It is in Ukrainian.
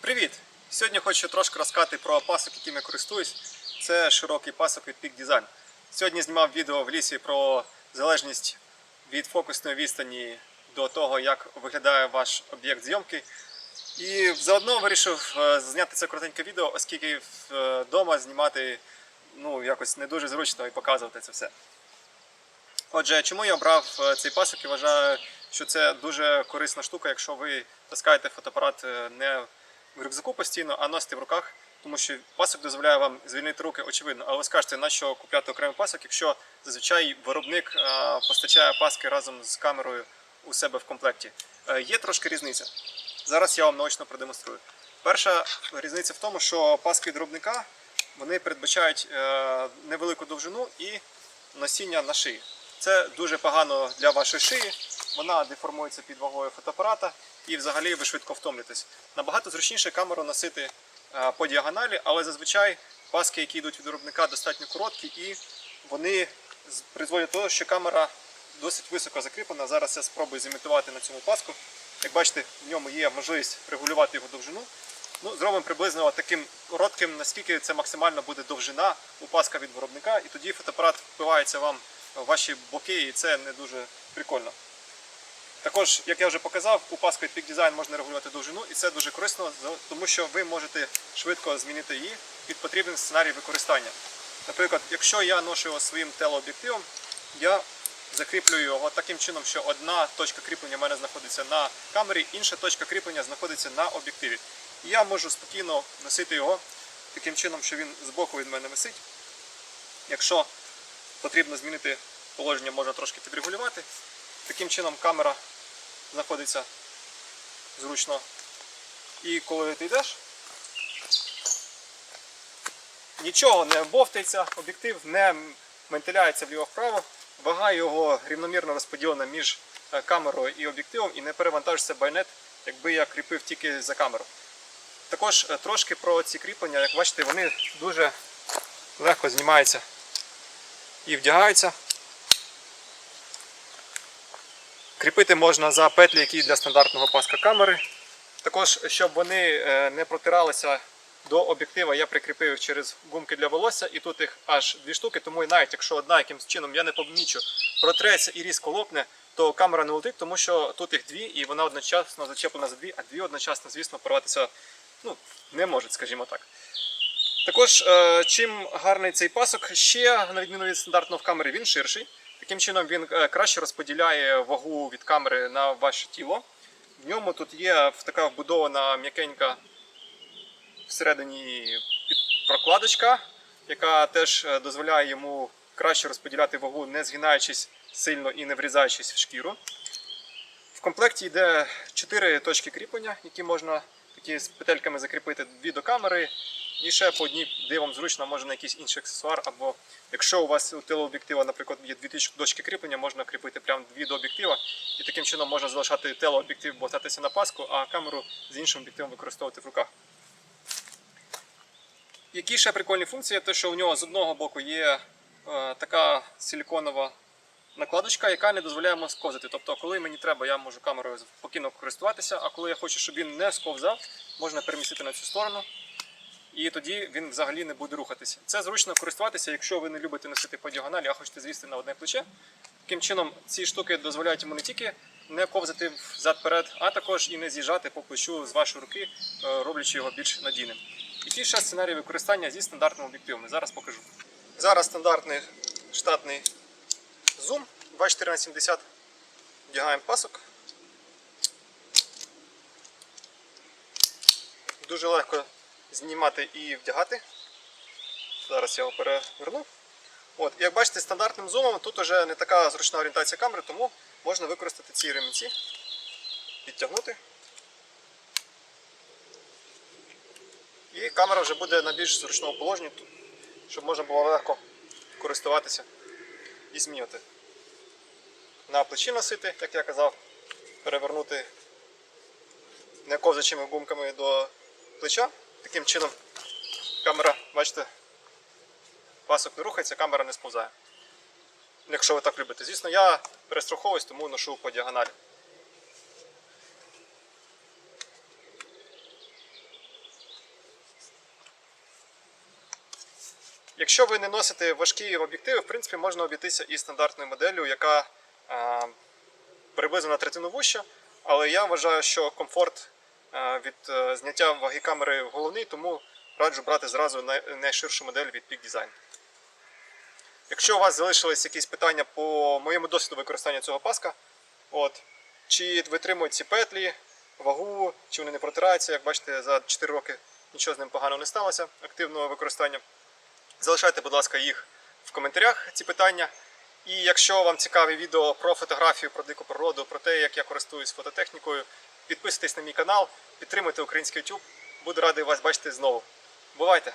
Привіт! Сьогодні хочу трошки розказати про пасок, яким я користуюсь. Це широкий пасок від Peak Design. Сьогодні знімав відео в лісі про залежність від фокусної відстані до того, як виглядає ваш об'єкт зйомки. І заодно вирішив е, зняти це коротеньке відео, оскільки вдома знімати ну, якось не дуже зручно і показувати це все. Отже, чому я обрав е, цей пасок і вважаю, що це дуже корисна штука, якщо ви таскаєте фотоапарат е, не в рюкзаку постійно, а носите в руках, тому що пасок дозволяє вам звільнити руки, очевидно. Але ви скажете, на що купляти окремий пасок, якщо зазвичай виробник постачає паски разом з камерою у себе в комплекті. Е, Є трошки різниця. Зараз я вам наочно продемонструю. Перша різниця в тому, що паски від виробника вони передбачають е, невелику довжину і носіння на шиї. Це дуже погано для вашої шиї, вона деформується під вагою фотоапарата і взагалі ви швидко втомлюєтесь. Набагато зручніше камеру носити е, по діагоналі, але зазвичай паски, які йдуть від виробника, достатньо короткі і вони призводять до того, що камера досить високо закріплена. Зараз я спробую зімітувати на цьому паску. Як бачите, в ньому є можливість регулювати його довжину. Ну, зробимо приблизно таким коротким, наскільки це максимально буде довжина у паска від виробника, і тоді фотоапарат впивається вам в ваші боки, і це не дуже прикольно. Також, як я вже показав, у від Peak Design можна регулювати довжину, і це дуже корисно, тому що ви можете швидко змінити її під потрібний сценарій використання. Наприклад, якщо я ношу його своїм телеоб'єктивом, я закріплюю його таким чином, що одна точка кріплення в мене знаходиться на камері, інша точка кріплення знаходиться на об'єктиві. І я можу спокійно носити його таким чином, що він збоку від мене висить. Якщо потрібно змінити положення, можна трошки підрегулювати. Таким чином камера знаходиться зручно. І коли ти йдеш, нічого не бовтається, об'єктив не ментиляється вліво-вправо, вага його рівномірно розподілена між е, камерою і об'єктивом і не перевантажується байонет, якби я кріпив тільки за камеру. Також е, трошки про ці кріплення, як бачите, вони дуже легко знімаються і вдягаються. Кріпити можна за петлі, які для стандартного паска камери. Також, щоб вони е, не протиралися до об'єктива, я прикріпив їх через гумки для волосся, і тут їх аж дві штуки, тому і навіть якщо одна якимось чином я не помічу, протреться і різко лопне, то камера не летить, тому що тут їх дві, і вона одночасно зачеплена за дві, а дві одночасно, звісно, порватися ну, не можуть, скажімо так. Також, е, чим гарний цей пасок, ще на відміну від стандартного в камері, він ширший. Таким чином він е, краще розподіляє вагу від камери на ваше тіло. В ньому тут є така вбудована м'якенька всередині прокладочка, яка теж е, дозволяє йому краще розподіляти вагу, не згинаючись сильно і не врізаючись в шкіру. В комплекті йде 4 точки кріплення, які можна такі з петельками закріпити дві до камери. І ще по одній, де вам зручно, може на якийсь інший аксесуар, або якщо у вас у телеоб'єктива, наприклад, є дві точки кріплення, можна кріпити прямо дві до об'єктива, і таким чином можна залишати телеоб'єктив болтатися на паску, а камеру з іншим об'єктивом використовувати в руках. Які ще прикольні функції, те, що у нього з одного боку є е, така силіконова накладочка, яка не дозволяє йому сковзати. Тобто, коли мені треба, я можу камерою спокійно користуватися, а коли я хочу, щоб він не сковзав, можна перемістити на цю сторону. І тоді він взагалі не буде рухатися. Це зручно користуватися, якщо ви не любите носити по діагоналі, а хочете звісти на одне плече. Таким чином, ці штуки дозволяють йому не тільки не ковзати взад-перед, а також і не з'їжджати по плечу з вашої руки, е, роблячи його більш надійним. Який ще сценарій використання зі стандартними об'єктивами? Зараз покажу. Зараз стандартний штатний зум 24х70. Вдягаємо пасок. Дуже легко знімати і вдягати. Зараз я його переверну. От, як бачите, стандартним зумом тут вже не така зручна орієнтація камери, тому можна використати ці ремінці, підтягнути. І камера вже буде на більш зручному положенні, щоб можна було легко користуватися і змінювати. На плечі носити, як я казав, перевернути не ковзачими гумками до плеча. Таким чином камера, бачите, пасок не рухається, камера не сповзає. Якщо ви так любите. Звісно, я перестраховуюсь, тому ношу по діагоналі. Якщо ви не носите важкі об'єктиви, в принципі, можна обійтися і стандартною моделлю, яка е, приблизно на третину вуща, але я вважаю, що комфорт від е, зняття ваги камери головний, тому раджу брати зразу найширшу модель від Peak Design. Якщо у вас залишились якісь питання по моєму досвіду використання цього паска, от, чи витримують ці петлі, вагу, чи вони не протираються, як бачите, за 4 роки нічого з ним поганого не сталося, активного використання. Залишайте, будь ласка, їх в коментарях, ці питання. І якщо вам цікаві відео про фотографію, про дику природу, про те, як я користуюсь фототехнікою, підписуйтесь на мій канал, підтримуйте український YouTube. Буду радий вас бачити знову. Бувайте!